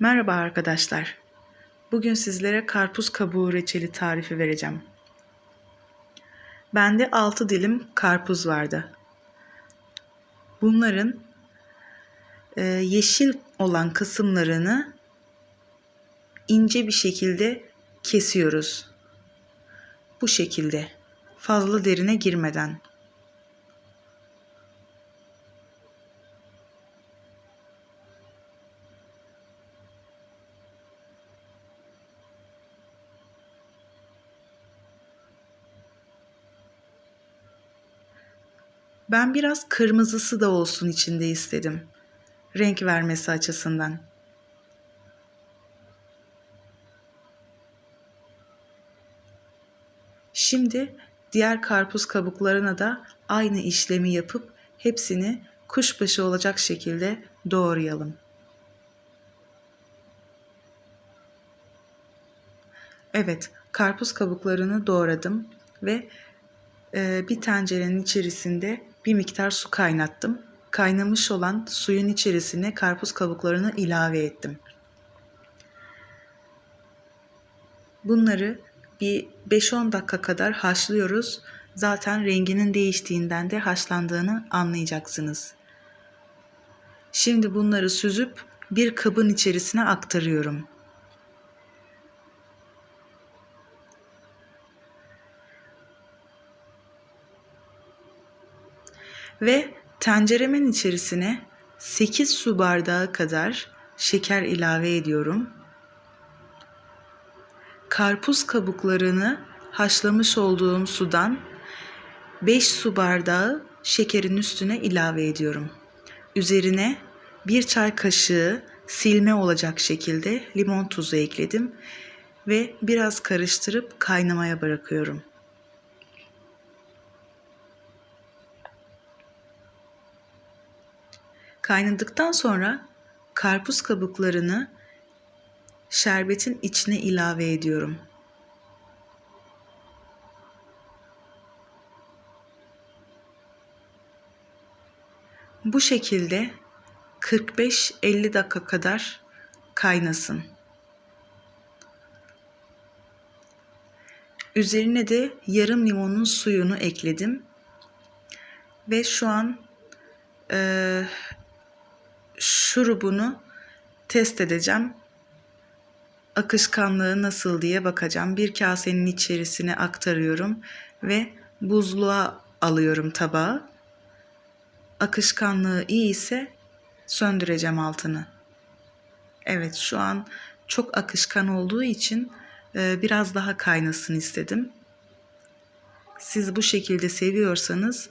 Merhaba arkadaşlar. Bugün sizlere karpuz kabuğu reçeli tarifi vereceğim. Bende 6 dilim karpuz vardı. Bunların e, yeşil olan kısımlarını ince bir şekilde kesiyoruz. Bu şekilde. Fazla derine girmeden. Ben biraz kırmızısı da olsun içinde istedim. Renk vermesi açısından. Şimdi diğer karpuz kabuklarına da aynı işlemi yapıp hepsini kuşbaşı olacak şekilde doğrayalım. Evet, karpuz kabuklarını doğradım ve e, bir tencerenin içerisinde bir miktar su kaynattım. Kaynamış olan suyun içerisine karpuz kabuklarını ilave ettim. Bunları bir 5-10 dakika kadar haşlıyoruz. Zaten renginin değiştiğinden de haşlandığını anlayacaksınız. Şimdi bunları süzüp bir kabın içerisine aktarıyorum. Ve tenceremin içerisine 8 su bardağı kadar şeker ilave ediyorum. Karpuz kabuklarını haşlamış olduğum sudan 5 su bardağı şekerin üstüne ilave ediyorum. Üzerine bir çay kaşığı silme olacak şekilde limon tuzu ekledim ve biraz karıştırıp kaynamaya bırakıyorum. Kaynadıktan sonra karpuz kabuklarını şerbetin içine ilave ediyorum. Bu şekilde 45-50 dakika kadar kaynasın. Üzerine de yarım limonun suyunu ekledim. Ve şu an e, şurubunu test edeceğim. Akışkanlığı nasıl diye bakacağım. Bir kasenin içerisine aktarıyorum ve buzluğa alıyorum tabağı. Akışkanlığı iyi ise söndüreceğim altını. Evet şu an çok akışkan olduğu için e, biraz daha kaynasın istedim. Siz bu şekilde seviyorsanız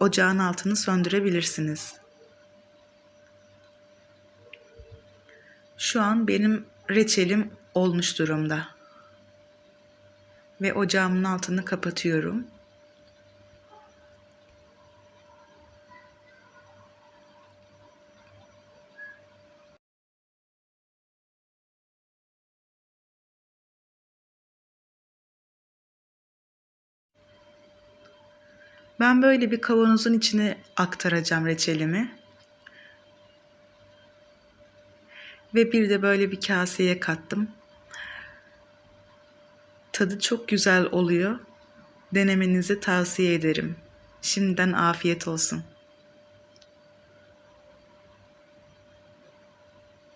ocağın altını söndürebilirsiniz. Şu an benim reçelim olmuş durumda. Ve ocağımın altını kapatıyorum. Ben böyle bir kavanozun içine aktaracağım reçelimi. Ve bir de böyle bir kaseye kattım. Tadı çok güzel oluyor. Denemenizi tavsiye ederim. Şimdiden afiyet olsun.